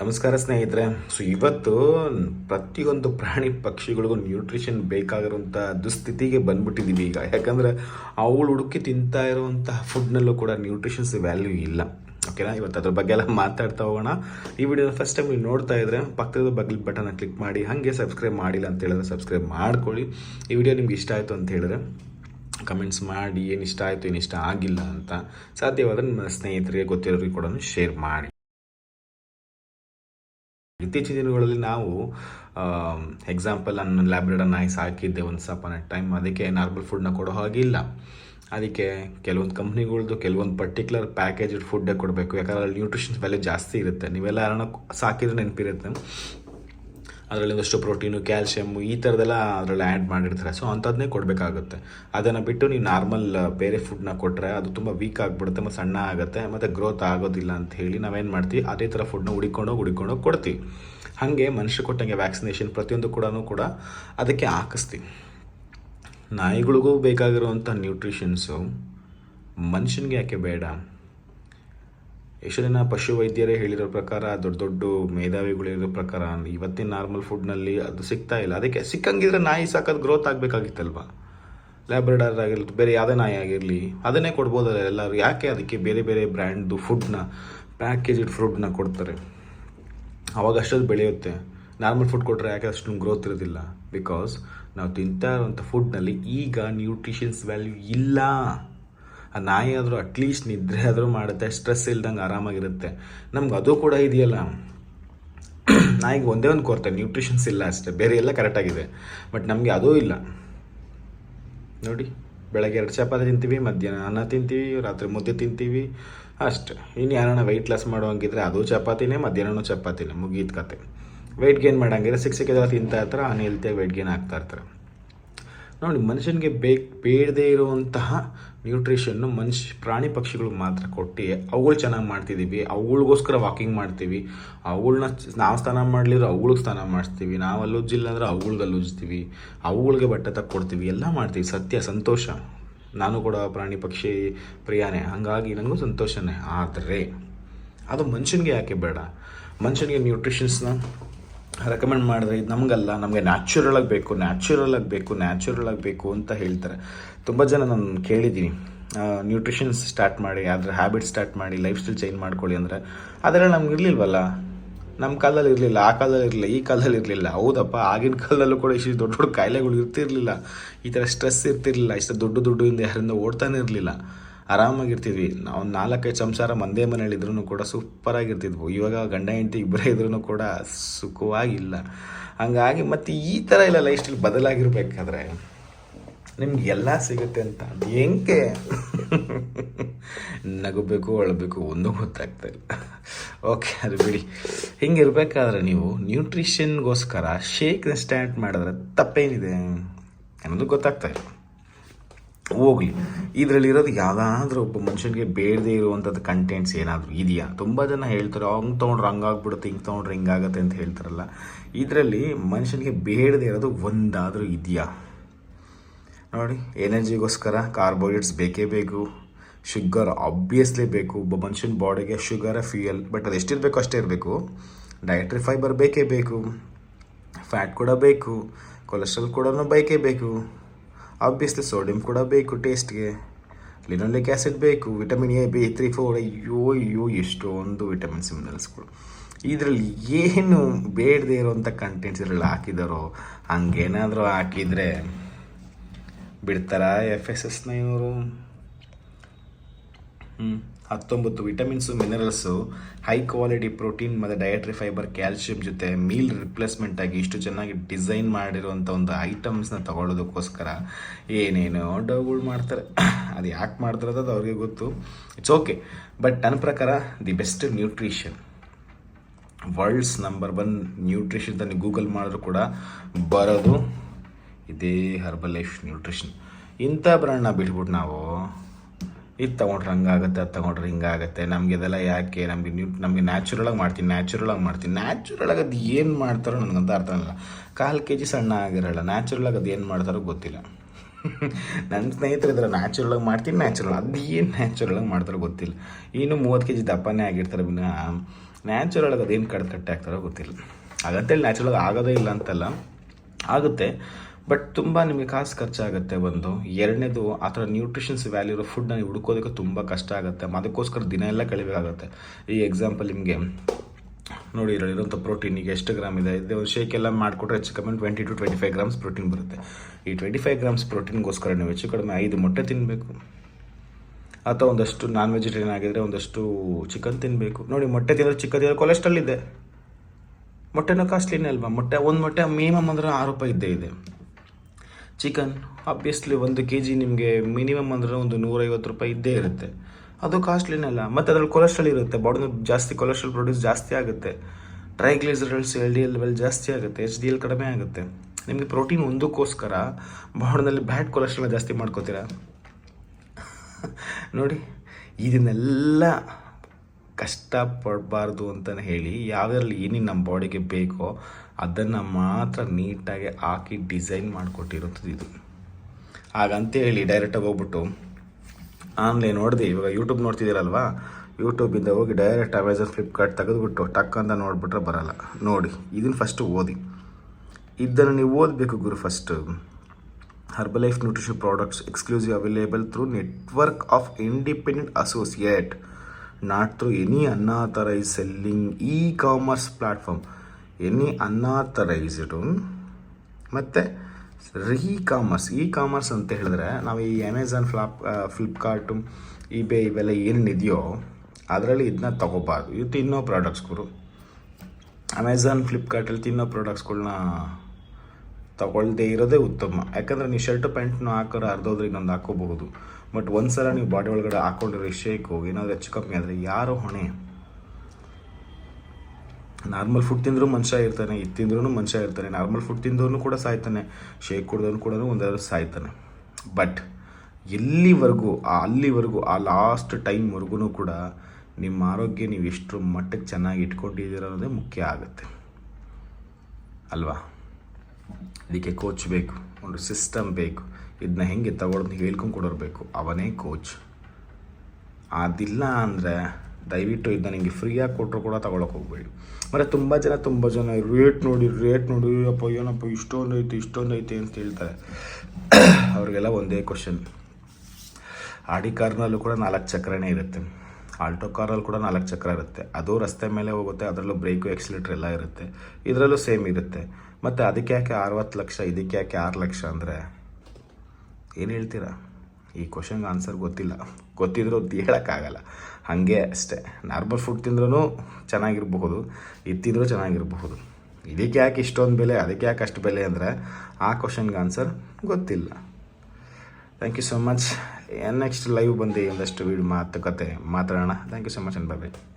ನಮಸ್ಕಾರ ಸ್ನೇಹಿತರೆ. ಸೊ, ಇವತ್ತು ಪ್ರತಿಯೊಂದು ಪ್ರಾಣಿ ಪಕ್ಷಿಗಳಿಗೂ ನ್ಯೂಟ್ರಿಷನ್ ಬೇಕಾಗಿರುವಂಥ ದುಸ್ಥಿತಿಗೆ ಬಂದ್ಬಿಟ್ಟಿದ್ದೀವಿ ಈಗ. ಯಾಕಂದರೆ ಅವಳು ಹುಡುಕಿ ತಿಂತಾ ಇರುವಂತಹ ಫುಡ್ನಲ್ಲೂ ಕೂಡ ನ್ಯೂಟ್ರಿಷನ್ಸ್ ವ್ಯಾಲ್ಯೂ ಇಲ್ಲ. ಓಕೆನಾ ಇವತ್ತು ಅದ್ರ ಬಗ್ಗೆ ಎಲ್ಲ ಮಾತಾಡ್ತಾ ಹೋಗೋಣ. ಈ ವಿಡಿಯೋನ ಫಸ್ಟ್ ಟೈಮ್ ನೀವು ನೋಡ್ತಾ ಇದ್ರೆ ಪಕ್ಕದ ಬಗ್ಲ್ ಬಟನ್ನ ಕ್ಲಿಕ್ ಮಾಡಿ, ಹಾಗೆ ಸಬ್ಸ್ಕ್ರೈಬ್ ಮಾಡಿಲ್ಲ ಅಂತ ಹೇಳಿದ್ರೆ ಸಬ್ಸ್ಕ್ರೈಬ್ ಮಾಡ್ಕೊಳ್ಳಿ. ಈ ವಿಡಿಯೋ ನಿಮ್ಗೆ ಇಷ್ಟ ಆಯಿತು ಅಂತ ಹೇಳಿದ್ರೆ ಕಮೆಂಟ್ಸ್ ಮಾಡಿ, ಏನು ಇಷ್ಟ ಆಯಿತು, ಏನು ಇಷ್ಟ ಆಗಿಲ್ಲ ಅಂತ ಸಾಧ್ಯವಾದರೆ ನಿಮ್ಮ ಸ್ನೇಹಿತರಿಗೆ, ಗೊತ್ತಿರೋರಿಗೆ ಕೂಡ ಶೇರ್ ಮಾಡಿ. ಇತ್ತೀಚಿನ ದಿನಗಳಲ್ಲಿ ನಾವು ಎಕ್ಸಾಂಪಲ್ ನನ್ನ ಲ್ಯಾಬ್ರೆಡರ್ ನಾಯಿ ಸಾಕಿದ್ದೆ ಒಂದು ಸಪನ ಟೈಮ್ ಅದಕ್ಕೆ ನಾರ್ಮಲ್ ಫುಡ್ನ ಕೊಡೋ ಹಾಗಿಲ್ಲ. ಅದಕ್ಕೆ ಕೆಲವೊಂದು ಕಂಪ್ನಿಗಳ್ದು ಕೆಲವೊಂದು ಪರ್ಟಿಕ್ಯುಲರ್ ಪ್ಯಾಕೇಜ್ ಫುಡ್ಡೇ ಕೊಡಬೇಕು. ಯಾಕಂದ್ರೆ ಅಲ್ಲಿ ನ್ಯೂಟ್ರಿಷನ್ಸ್ ವ್ಯಾಲ್ಯೂ ಜಾಸ್ತಿ ಇರುತ್ತೆ. ನೀವೆಲ್ಲ ಯಾರನ್ನ ಸಾಕಿದ್ರೆ ನೆನಪಿರುತ್ತೆ. ಅದರಲ್ಲಿ ಒಂದಷ್ಟು ಪ್ರೋಟೀನು ಕ್ಯಾಲ್ಶಿಯಮ್ಮು ಈ ಥರದ್ದೆಲ್ಲ ಅದರಲ್ಲಿ ಆ್ಯಡ್ ಮಾಡಿರ್ತಾರೆ. ಸೊ ಅಂಥದ್ದನ್ನೇ ಕೊಡಬೇಕಾಗುತ್ತೆ. ಅದನ್ನು ಬಿಟ್ಟು ನೀವು ನಾರ್ಮಲ್ ಬೇರೆ ಫುಡ್ನ ಕೊಟ್ಟರೆ ಅದು ತುಂಬ ವೀಕ್ ಆಗಿಬಿಡುತ್ತೆ ಮತ್ತು ಸಣ್ಣ ಆಗುತ್ತೆ ಮತ್ತು ಗ್ರೋತ್ ಆಗೋದಿಲ್ಲ ಅಂತ ಹೇಳಿ ನಾವೇನು ಮಾಡ್ತೀವಿ? ಅದೇ ಥರ ಫುಡ್ನ ಹುಡಿಕೊಂಡೋಗಿ ಹುಡಿಕೊಂಡೋಗಿ ಕೊಡ್ತೀವಿ. ಹಾಗೆ ಮನುಷ್ಯ ಕೊಟ್ಟಂಗೆ ವ್ಯಾಕ್ಸಿನೇಷನ್ ಪ್ರತಿಯೊಂದು ಕೂಡ ಕೂಡ ಅದಕ್ಕೆ ಹಾಕಿಸ್ತೀವಿ. ನಾಯಿಗಳಿಗೂ ಬೇಕಾಗಿರುವಂಥ ನ್ಯೂಟ್ರಿಷನ್ಸು ಮನುಷ್ಯನಿಗೆ ಯಾಕೆ ಬೇಡ? ಎಷ್ಟು ಜನ ಪಶುವೈದ್ಯರೇ ಹೇಳಿರೋ ಪ್ರಕಾರ, ದೊಡ್ಡ ದೊಡ್ಡ ಮೇಧಾವಿಗಳು ಪ್ರಕಾರ, ಇವತ್ತಿನ ನಾರ್ಮಲ್ ಫುಡ್ನಲ್ಲಿ ಅದು ಸಿಗ್ತಾ ಇಲ್ಲ. ಅದಕ್ಕೆ ಸಿಕ್ಕಂಗಿದ್ರೆ ನಾಯಿ ಸಾಕೋದು ಗ್ರೋತ್ ಆಗಬೇಕಾಗಿತ್ತಲ್ವ? ಲ್ಯಾಬ್ರಡಾರ್ ಆಗಿರ್ಲಿ, ಬೇರೆ ಯಾವುದೇ ನಾಯಿ ಆಗಿರಲಿ, ಅದನ್ನೇ ಕೊಡ್ಬೋದಲ್ಲ ಎಲ್ಲರೂ. ಯಾಕೆ ಅದಕ್ಕೆ ಬೇರೆ ಬೇರೆ ಬ್ರ್ಯಾಂಡ್ದು ಫುಡ್ನ ಪ್ಯಾಕೇಜ್ಡ್ ಫುಡ್ನ ಕೊಡ್ತಾರೆ? ಅವಾಗ ಅಷ್ಟೊಂದು ಬೆಳೆಯುತ್ತೆ. ನಾರ್ಮಲ್ ಫುಡ್ ಕೊಟ್ಟರೆ ಯಾಕೆ ಅಷ್ಟು ಗ್ರೋತ್ ಇರೋದಿಲ್ಲ? ಬಿಕಾಸ್ ನಾವು ತಿಂತಾ ಇರುವಂಥ ಫುಡ್ನಲ್ಲಿ ಈಗ ನ್ಯೂಟ್ರಿಷನ್ಸ್ ವ್ಯಾಲ್ಯೂ ಇಲ್ಲ. ಆ ನಾಯಿ ಆದರೂ ಅಟ್ಲೀಸ್ಟ್ ನಿದ್ರೆ ಆದರೂ ಮಾಡುತ್ತೆ ಸ್ಟ್ರೆಸ್ ಇಲ್ದಂಗೆ ಆರಾಮಾಗಿರುತ್ತೆ. ನಮ್ಗೆ ಅದು ಕೂಡ ಇದೆಯಲ್ಲ. ನಾಯಿಗೆ ಒಂದೇ ಒಂದು ಕೊರತೆ ನ್ಯೂಟ್ರಿಷನ್ಸ್ ಇಲ್ಲ ಅಷ್ಟೇ, ಬೇರೆ ಎಲ್ಲ ಕರೆಕ್ಟಾಗಿದೆ ಬಟ್ ನಮಗೆ ಅದೂ ಇಲ್ಲ. ನೋಡಿ, ಬೆಳಗ್ಗೆ ಎರಡು ಚಪಾತಿ ತಿಂತೀವಿ, ಮಧ್ಯಾಹ್ನ ಅನ್ನ ತಿಂತೀವಿ, ರಾತ್ರಿ ಮುದ್ದೆ ತಿಂತೀವಿ, ಅಷ್ಟೇ. ಇನ್ನು ಯಾರನ್ನ ವೆಯ್ಟ್ ಲಾಸ್ ಮಾಡುವಂಗಿದ್ರೆ ಅದು ಚಪಾತಿನೇ, ಮಧ್ಯಾಹ್ನನೂ ಚಪಾತಿನೇ, ಮುಗೀತು ಕತೆ. ವೆಯ್ಟ್ ಗೇನ್ ಮಾಡೋಂಗಿದ್ರೆ ಸಿಕ್ಸ್ ಸಿಕ್ಕಿದ್ರೆ ತಿಂತಾ ಇರ್ತಾರೆ ಅನ್ಹೆಲ್ತಿಯಾಗಿ ವೆಯ್ಟ್ ಗೇನ್ ಆಗ್ತಾ ಇರ್ತಾರೆ. ನೋಡಿ, ಮನುಷ್ಯನಿಗೆ ಬೇಕ್, ಬೇಡದೇ ಇರುವಂತಹ ನ್ಯೂಟ್ರಿಷನ್ನು ಮನುಷ್ಯ, ಪ್ರಾಣಿ ಪಕ್ಷಿಗಳು ಮಾತ್ರ ಕೊಟ್ಟು, ಅವುಗಳು ಚೆನ್ನಾಗಿ ಮಾಡ್ತಿದ್ದೀವಿ ಅವುಗಳಿಗೋಸ್ಕರ ವಾಕಿಂಗ್ ಮಾಡ್ತೀವಿ ಅವುಗಳನ್ನ ನಾವು ಸ್ನಾನ ಮಾಡಲಿದ್ರೆ ಅವುಗಳಿಗೆ ಸ್ನಾನ ಮಾಡಿಸ್ತೀವಿ, ನಾವು ಅಲ್ಲುಜ್ಜಿಲ್ಲ ಅಂದರೆ ಅವುಗಳಿಗೆ ಅಲ್ಲುಜ್ತೀವಿ, ಅವುಗಳಿಗೆ ಬಟ್ಟೆ ತಕ್ಕೊಡ್ತೀವಿ ಎಲ್ಲ ಮಾಡ್ತೀವಿ. ಸತ್ಯ, ಸಂತೋಷ. ನಾನು ಕೂಡ ಪ್ರಾಣಿ ಪಕ್ಷಿ ಪ್ರಿಯಾನೇ, ಹಾಗಾಗಿ ನನಗೂ ಸಂತೋಷನೇ. ಆದರೆ, ಅದು ಮನುಷ್ಯನಿಗೆ ಯಾಕೆ ಬೇಡ? ಮನುಷ್ಯನಿಗೆ ನ್ಯೂಟ್ರಿಷನ್ಸ್ನ ರೆಕಮೆಂಡ್ ಮಾಡಿದ್ರೆ ಇದು ನಮಗಲ್ಲ, ನಮಗೆ ನ್ಯಾಚುರಲ್ ಆಗಿ ಬೇಕು ನ್ಯಾಚುರಲ್ ಆಗಿ ಬೇಕು ನ್ಯಾಚುರಲ್ ಆಗಿ ಬೇಕು ಅಂತ ಹೇಳ್ತಾರೆ. ತುಂಬ ಜನ ನಾನು ಕೇಳಿದ್ದೀನಿ. ನ್ಯೂಟ್ರಿಷನ್ಸ್ ಸ್ಟಾರ್ಟ್ ಮಾಡಿ ಅದರ ಹ್ಯಾಬಿಟ್ ಸ್ಟಾರ್ಟ್ ಮಾಡಿ ಲೈಫ್ ಸ್ಟೈಲ್ ಚೇಂಜ್ ಮಾಡ್ಕೊಳ್ಳಿ ಅಂದರೆ, ಅದೆಲ್ಲ ನಮ್ಗೆ ಇರಲಿಲ್ವಲ್ಲ? ನಮ್ಮ ಕಾಲದಲ್ಲಿ ಇರಲಿಲ್ಲ, ಆ ಕಾಲದಲ್ಲಿ ಇರಲಿಲ್ಲ, ಈ ಕಾಲದಲ್ಲಿ ಇರಲಿಲ್ಲ. ಹೌದಪ್ಪ, ಆಗಿನ ಕಾಲದಲ್ಲೂ ಕೂಡ ಇಷ್ಟು ದೊಡ್ಡ ದೊಡ್ಡ ಕಾಯಿಲೆಗಳು ಇರ್ತಿರ್ಲಿಲ್ಲ. ಈ ಥರ ಸ್ಟ್ರೆಸ್ ಇರ್ತಿರ್ಲಿಲ್ಲ, ಇಷ್ಟು ದೊಡ್ಡ ದುಡ್ಡಿಂದ ಯಾರಿಂದ ಓಡ್ತಾನೆ ಇರಲಿಲ್ಲ. ಆರಾಮಾಗಿರ್ತಿದ್ವಿ. ನಾವು ನಾಲ್ಕೈದು ಸಂಸಾರ ಮಂದೇ ಮನೇಲಿ ಇದ್ರೂ ಕೂಡ ಸೂಪರಾಗಿರ್ತಿದ್ವು. ಇವಾಗ ಗಂಡ, ಹೆಂಡತಿ ಇಬ್ಬರೇ ಇದ್ರೂ ಕೂಡ ಸುಖವಾಗಿಲ್ಲ. ಹಾಗಾಗಿ ಮತ್ತು ಈ ಥರ ಎಲ್ಲ ಲೈಫ್ ಸ್ಟೈಲ್ ಬದಲಾಗಿರ್ಬೇಕಾದ್ರೆ ನಿಮ್ಗೆ ಎಲ್ಲ ಸಿಗುತ್ತೆ ಅಂತ ಹೆಂಗೆ? ನಗಬೇಕು, ಅಳಬೇಕು, ಒಂದು ಗೊತ್ತಾಗ್ತಾ ಇಲ್ಲ. ಓಕೆ, ಅದು ಬಿಡಿ. ಹಿಂಗಿರ್ಬೇಕಾದ್ರೆ ನೀವು ನ್ಯೂಟ್ರಿಷನ್ಗೋಸ್ಕರ ಶೇಕ್ನ ಸ್ಟಾರ್ಟ್ ಮಾಡಿದ್ರೆ ತಪ್ಪೇನಿದೆ ಅನ್ನೋದು ಗೊತ್ತಾಗ್ತಾ ಇಲ್ಲ. ಹೋಗ್ಲಿ. ಇದರಲ್ಲಿರೋದು ಯಾವುದಾದ್ರೂ ಒಬ್ಬ ಮನುಷ್ಯನಿಗೆ ಬೇಡದೇ ಇರುವಂಥದ್ದು ಕಂಟೆಂಟ್ಸ್ ಏನಾದರೂ ಇದೆಯಾ? ತುಂಬ ಜನ ಹೇಳ್ತಾರೆ, ಹಂಗೆ ತೊಗೊಂಡ್ರೆ ಹಂಗಾಗ್ಬಿಡುತ್ತೆ ಹಿಂಗೆ ತೊಗೊಂಡ್ರೆ ಹಿಂಗಾಗತ್ತೆ ಅಂತ ಹೇಳ್ತಾರಲ್ಲ. ಇದರಲ್ಲಿ ಮನುಷ್ಯನಿಗೆ ಬೇಡದೇ ಇರೋದು ಒಂದಾದರೂ ಇದೆಯಾ? ನೋಡಿ, ಎನರ್ಜಿಗೋಸ್ಕರ ಕಾರ್ಬೋಹೈಡ್ರೇಟ್ಸ್ ಬೇಕೇ ಬೇಕು, ಶುಗರ್ ಆಬ್ವಿಯಸ್ಲಿ ಬೇಕು, ಒಬ್ಬ ಮನುಷ್ಯನ ಬಾಡಿಗೆ ಶುಗರ, ಫ್ಯೂಯಲ್, ಬಟ್ ಅದು ಎಷ್ಟಿರಬೇಕು ಅಷ್ಟೇ ಇರಬೇಕು. ಡಯಟ್ರಿ ಫೈಬರ್ ಬೇಕೇ ಬೇಕು ಫ್ಯಾಟ್ ಕೂಡ ಬೇಕು ಕೊಲೆಸ್ಟ್ರಾಲ್ ಕೂಡ ಬೇಕೇ ಬೇಕು. ಆಬ್ವಿಯಸ್ಲಿ ಸೋಡಿಯಂ ಕೂಡ ಬೇಕು ಟೇಸ್ಟ್ಗೆ ಲಿನೋಲಿಕ್ ಆ್ಯಸಿಡ್ ಬೇಕು vitamin A B three four ಅಯ್ಯೋ ಅಯ್ಯೋ ಎಷ್ಟೊಂದು ವಿಟಮಿನ್ಸ್ ಮಿನರಲ್ಸ್ಗಳು ಇದರಲ್ಲಿ ಏನು ಬೇಡದೇ ಇರೋವಂಥ ಕಂಟೆಂಟ್ಸ್ ಇದರಲ್ಲಿ ಹಾಕಿದಾರೋ, ಹಂಗೇನಾದರೂ ಹಾಕಿದರೆ ಬಿಡ್ತಾರಾ ಎಫ್ ಎಸ್ ಎಸ್ನ ಇವರು ಹ್ಞೂ ಹತ್ತೊಂಬತ್ತು vitamins, minerals high quality protein ಮತ್ತು ಡಯಟ್ರಿ ಫೈಬರ್ ಕ್ಯಾಲ್ಶಿಯಂ ಜೊತೆ ಮೀಲ್ ರಿಪ್ಲೇಸ್ಮೆಂಟ್ ಆಗಿ ಇಷ್ಟು ಚೆನ್ನಾಗಿ ಡಿಸೈನ್ ಮಾಡಿರುವಂಥ ಒಂದು ಐಟಮ್ಸ್ನ ತಗೊಳ್ಳೋದಕ್ಕೋಸ್ಕರ ಏನೇನೋ ಡೌಗಳು ಮಾಡ್ತಾರೆ. ಅದು ಯಾಕೆ ಮಾಡ್ತಿರೋದು ಅದು ಅವ್ರಿಗೆ ಗೊತ್ತು. ಇಟ್ಸ್ ಓಕೆ ಬಟ್ ನನ್ನ ಪ್ರಕಾರ the best nutrition world's number one nutrition ಅಂತ ನೀವು ಗೂಗಲ್ ಮಾಡಿದ್ರು ಕೂಡ ಬರೋದು ಇದೇ ಹರ್ಬಲ್ ಲೈಫ್ ನ್ಯೂಟ್ರಿಷನ್ ಇಂಥ ಬ್ರ್ಯಾಂಡ್ನ ಬಿಟ್ಬಿಟ್ಟು ನಾವು ಇದು ತೊಗೊಂಡ್ರೆ ಹಂಗಾಗುತ್ತೆ, ಅದು ತೊಗೊಂಡ್ರೆ ಹಿಂಗಾಗುತ್ತೆ. ನಮಗೆ ಇದೆಲ್ಲ ಯಾಕೆ? ನಮಗೆ ನ್ಯೂ ನಮಗೆ ನ್ಯಾಚುರಲಾಗಿ ಮಾಡ್ತೀನಿ ನ್ಯಾಚುರಲಾಗಿ ಮಾಡ್ತೀನಿ. ನ್ಯಾಚುರಲಾಗಿ ಅದು ಏನು ಮಾಡ್ತಾರೋ ನನಗಂತ ಅರ್ಥ ಆಗಲ್ಲ. ಕಾಲು ಕೆ ಜಿ ಸಣ್ಣ ಆಗಿರಲ್ಲ ನ್ಯಾಚುರಲಾಗಿ ಅದು ಏನು ಮಾಡ್ತಾರೋ ಗೊತ್ತಿಲ್ಲ. ನನ್ನ ಸ್ನೇಹಿತರು ಇದ್ರೆ ನ್ಯಾಚುರಲಾಗಿ ಮಾಡ್ತೀನಿ ನ್ಯಾಚುರಲ್ ಅದು ಏನು ನ್ಯಾಚುರಲಾಗಿ ಮಾಡ್ತಾರೋ ಗೊತ್ತಿಲ್ಲ. ಇನ್ನು ಮೂವತ್ತು ಕೆ ಜಿ ದಪ್ಪನೇ ಆಗಿರ್ತಾರೆ ವಿನ ನ್ಯಾಚುರಲ್ ಆಗಿ ಅದೇನು ಕಟ್ ಕಟ್ಟೆ ಆಗ್ತಾರೋ ಗೊತ್ತಿಲ್ಲ. ಹಾಗಂತೇಳಿ ನ್ಯಾಚುರಲ್ ಆಗೋದೇ ಇಲ್ಲ ಅಂತಲ್ಲ. ಆಗುತ್ತೆ. ಬಟ್ ತುಂಬ ನಿಮಗೆ ಕಾಸು ಖರ್ಚಾಗುತ್ತೆ ಒಂದು ಎರಡನೇದು, ಆ ಥರ ನ್ಯೂಟ್ರಿಷನ್ಸ್ ವ್ಯಾಲ್ಯೂ ಇರೋ ಫುಡ್ನ ಹುಡ್ಕೋದಕ್ಕೆ ತುಂಬ ಕಷ್ಟ ಆಗುತ್ತೆ. ಅದಕ್ಕೋಸ್ಕರ ದಿನ ಎಲ್ಲ ಕಳಿಬೇಕಾಗುತ್ತೆ. ಈ ಎಕ್ಸಾಂಪಲ್ ನಿಮಗೆ, ನೋಡಿ ಇರೋಂಥ ಪ್ರೋಟೀನ್ ಈಗ ಎಷ್ಟು ಗ್ರಾಮ್ ಇದೆ? ಇದು ಶೇಕ್ ಎಲ್ಲ ಮಾಡಿಕೊಟ್ರೆ ಹೆಚ್ಚು ಕಮ್ಮಿ twenty two twenty five grams protein ಬರುತ್ತೆ. ಈ ಟ್ವೆಂಟಿ ಫೈವ್ ಗ್ರಾಮ್ಸ್ ಪ್ರೋಟೀನ್ಗೋಸ್ಕರ ನೀವು ಹೆಚ್ಚು ಕಡಿಮೆ ಐದು ಮೊಟ್ಟೆ ತಿನ್ನಬೇಕು ಅಥವಾ ಒಂದಷ್ಟು ನಾನ್ ವೆಜಿಟೇರಿಯನ್ ಆಗಿದ್ರೆ ಒಂದಷ್ಟು ಚಿಕನ್ ತಿನ್ನಬೇಕು ನೋಡಿ, ಮೊಟ್ಟೆ ತಿಂದರೆ ಚಿಕನ್ ತಿಂದರೆ ಕೊಲೆಸ್ಟ್ರಾಲ್ ಇದೆ. ಮೊಟ್ಟೆನೂ ಕಾಸ್ಟ್ಲಿನೇ ಅಲ್ವಾ? ಮೊಟ್ಟೆ, ಒಂದು ಮೊಟ್ಟೆ ಮಿನಿಮಮ್ ಅಂದ್ರೆ ಆರು ರೂಪಾಯಿ ಇದ್ದೇ ಇದೆ. ಚಿಕನ್ ಆಬ್ವಿಯಸ್ಲಿ ಒಂದು ಕೆ ಜಿ ನಿಮಗೆ ಮಿನಿಮಮ್ ಅಂದ್ರೆ ಒಂದು ನೂರೈವತ್ತು ರೂಪಾಯಿ ಇದ್ದೇ ಇರುತ್ತೆ. ಅದು ಕಾಸ್ಟ್ಲಿನೇ ಅಲ್ಲ ಮತ್ತು ಅದರಲ್ಲಿ ಕೊಲೆಸ್ಟ್ರಾಲ್ ಇರುತ್ತೆ. ಬಾಡಿನ ಜಾಸ್ತಿ ಕೊಲೆಸ್ಟ್ರಾಲ್ ಪ್ರೊಡ್ಯೂಸ್ ಜಾಸ್ತಿ ಆಗುತ್ತೆ. ಟ್ರೈಗ್ಲಿಸರಲ್ಸ್ ಎಲ್ ಡಿ ಎಲ್ ಜಾಸ್ತಿ ಆಗುತ್ತೆ ಎಚ್ ಡಿ ಎಲ್ ಕಡಿಮೆ ಆಗುತ್ತೆ. ನಿಮಗೆ ಪ್ರೋಟೀನ್ ಒಂದಕ್ಕೋಸ್ಕರ ಬಾಡಿನಲ್ಲಿ ಬ್ಯಾಡ್ ಕೊಲೆಸ್ಟ್ರಾಲ್ ಜಾಸ್ತಿ ಮಾಡ್ಕೋತೀರಾ? ನೋಡಿ, ಇದನ್ನೆಲ್ಲ ಕಷ್ಟಪಡಬಾರ್ದು ಅಂತಲೇ ಹೇಳಿ ಯಾವ್ದ್ರಲ್ಲಿ ಏನೇನು ನಮ್ಮ ಬಾಡಿಗೆ ಬೇಕೋ ಅದನ್ನು ಮಾತ್ರ ನೀಟಾಗಿ ಹಾಕಿ ಡಿಸೈನ್ ಮಾಡಿಕೊಟ್ಟಿರುತ್ತದೆ ಇದು. ಹಾಗಂತೇಳಿ ಡೈರೆಕ್ಟಾಗಿ ಹೋಗ್ಬಿಟ್ಟು ಆನ್ಲೈನ್ ನೋಡಿದೆ, ಇವಾಗ ಯೂಟ್ಯೂಬ್ ನೋಡ್ತಿದ್ದೀರಲ್ವಾ? ಯೂಟ್ಯೂಬಿಂದ ಹೋಗಿ ಡೈರೆಕ್ಟ್ ಅಮೆಝಾನ್ ಫ್ಲಿಪ್ಕಾರ್ಟ್ ತೆಗೆದುಬಿಟ್ಟು ಟಕ್ ಅಂತ ನೋಡಿಬಿಟ್ರೆ ಬರಲ್ಲ. ನೋಡಿ, ಇದನ್ನು ಫಸ್ಟು ಓದಿ. ಇದನ್ನು ನೀವು ಓದಬೇಕು ಗುರು first life nutrition products exclusive available through network of independent associate not through any unauthorise selling e commerce platform any unauthorised ಮತ್ತು ರೀ ಕಾಮರ್ಸ್ ಇ ಕಾಮರ್ಸ್ ಅಂತ ಹೇಳಿದ್ರೆ ನಾವು ಈ ಅಮೆಝಾನ್ ಫ್ಲಾಪ್ ಫ್ಲಿಪ್ಕಾರ್ಟು ಇಬೇ ಇವೆಲ್ಲ ಏನೇನಿದೆಯೋ ಅದರಲ್ಲಿ ಇದನ್ನ ತೊಗೋಬಾರ್ದು. ಇದು ತಿನ್ನೋ ಪ್ರಾಡಕ್ಟ್ಸ್ಗಳು ಅಮೆಝಾನ್ ಫ್ಲಿಪ್ಕಾರ್ಟಲ್ಲಿ ತಿನ್ನೋ ಪ್ರಾಡಕ್ಟ್ಸ್ಗಳ್ನ ತಗೊಳ್ದೇ ಇರೋದೇ ಉತ್ತಮ. ಯಾಕಂದರೆ ನೀವು ಶರ್ಟ್ ಪ್ಯಾಂಟ್ನ ಹಾಕೋರು ಅರ್ಧೋದ್ರೆ ಇನ್ನೊಂದು ಹಾಕೋಬಹುದು. ಬಟ್ ಒಂದು ಸಲ ನೀವು ಬಾಡಿ ಒಳಗಡೆ ಹಾಕೊಂಡಿರೋ ಹೋಗಿ ಏನಾದರೂ ಹೆಚ್ಚು ಕಮ್ಮಿ ಆದರೆ ಯಾರೋ ಹೊಣೆ. ನಾರ್ಮಲ್ ಫುಡ್ ತಿಂದರೂ ಮನುಷ್ಯ ಇರ್ತಾನೆ, ಇದು ತಿಂದ್ರೂ ಮನುಷ್ಯ ಇರ್ತಾನೆ, ನಾರ್ಮಲ್ ಫುಡ್ ತಿಂದವನು ಕೂಡ ಸಾಯ್ತಾನೆ, ಶೇಕ್ ಕುಡ್ದವನು ಕೂಡ ಒಂದಾದ್ರು ಸಾಯ್ತಾನೆ. ಬಟ್ ಎಲ್ಲಿವರೆಗೂ, ಆ ಅಲ್ಲಿವರೆಗೂ, ಆ ಲಾಸ್ಟ್ ಟೈಮ್ವರೆಗೂ ಕೂಡ ನಿಮ್ಮ ಆರೋಗ್ಯ ನೀವು ಎಷ್ಟು ಮಟ್ಟಕ್ಕೆ ಚೆನ್ನಾಗಿ ಇಟ್ಕೊಂಡಿದ್ದೀರ ಅನ್ನೋದೇ ಮುಖ್ಯ ಆಗುತ್ತೆ. ಅಲ್ವಾ? ಇದಕ್ಕೆ ಕೋಚ್ ಬೇಕು, ಒಂದು ಸಿಸ್ಟಮ್ ಬೇಕು. ಇದನ್ನ ಹೆಂಗೆ ತಗೊಳ್ಳೋದು ಹೇಳ್ಕೊಂಡು ಕೊಡೋರ್ಬೇಕು. ಅವನೇ ಕೋಚ್ ಅದಿಲ್ಲ ಅಂದರೆ ದಯವಿಟ್ಟು ಇದನ್ನ ನಿಮಗೆ ಫ್ರೀಯಾಗಿ ಕೊಟ್ಟರು ಕೂಡ ತಗೊಳಕ್ಕೆ ಹೋಗ್ಬೇಡಿ. ಮತ್ತು ತುಂಬ ಜನ ತುಂಬ ಜನ ರೇಟ್ ನೋಡಿ ರೇಟ್ ನೋಡಿ ಅಪ್ಪ ಏನಪ್ಪ, ಇಷ್ಟೊಂದು ಐತೆ ಇಷ್ಟೊಂದು ಐತೆ ಅಂತ ಹೇಳ್ತಾರೆ. ಅವ್ರಿಗೆಲ್ಲ ಒಂದೇ ಕ್ವಶನ್ ಆಡಿ ಕಾರ್ನಲ್ಲೂ ಕೂಡ ನಾಲ್ಕು ಚಕ್ರನೇ ಇರುತ್ತೆ. ಆಲ್ಟೋ ಕಾರಲ್ಲಿ ಕೂಡ ನಾಲ್ಕು ಚಕ್ರ ಇರುತ್ತೆ. ಅದು ರಸ್ತೆ ಮೇಲೆ ಹೋಗುತ್ತೆ, ಅದರಲ್ಲೂ ಬ್ರೇಕು, ಎಕ್ಸಿಲೇಟ್ರ್ ಎಲ್ಲ ಇರುತ್ತೆ. ಇದರಲ್ಲೂ ಸೇಮ್ ಇರುತ್ತೆ. ಮತ್ತು ಅದಕ್ಕೆ ಯಾಕೆ ಅರವತ್ತು ಲಕ್ಷ, ಇದಕ್ಕೆ ಯಾಕೆ ಆರು ಲಕ್ಷ ಅಂದರೆ ಏನು ಹೇಳ್ತೀರಾ? ಈ ಕ್ವಶನ್ಗೆ ಆನ್ಸರ್ ಗೊತ್ತಿಲ್ಲ. ಗೊತ್ತಿದ್ರೂ ಹೇಳೋಕ್ಕಾಗಲ್ಲ. ಹಾಗೆ ಅಷ್ಟೇ. ನಾರ್ಮಲ್ ಫುಡ್ ತಿಂದ್ರೂ ಚೆನ್ನಾಗಿರಬಹುದು, ಇತ್ತಿದ್ರೂ ತಿಂದರೂ ಚೆನ್ನಾಗಿರಬಹುದು. ಇದಕ್ಕೆ ಯಾಕೆ ಇಷ್ಟೊಂದು ಬೆಲೆ, ಅದಕ್ಕೆ ಯಾಕೆ ಅಷ್ಟು ಬೆಲೆ ಅಂದರೆ ಆ ಕ್ವಶನ್ಗೆ ಆನ್ಸರ್ ಗೊತ್ತಿಲ್ಲ. Thank you so much next live ಬಂದು ಒಂದಷ್ಟು ಮಾತುಕತೆ ಮಾತಾಡೋಣ. Thank you so much and bye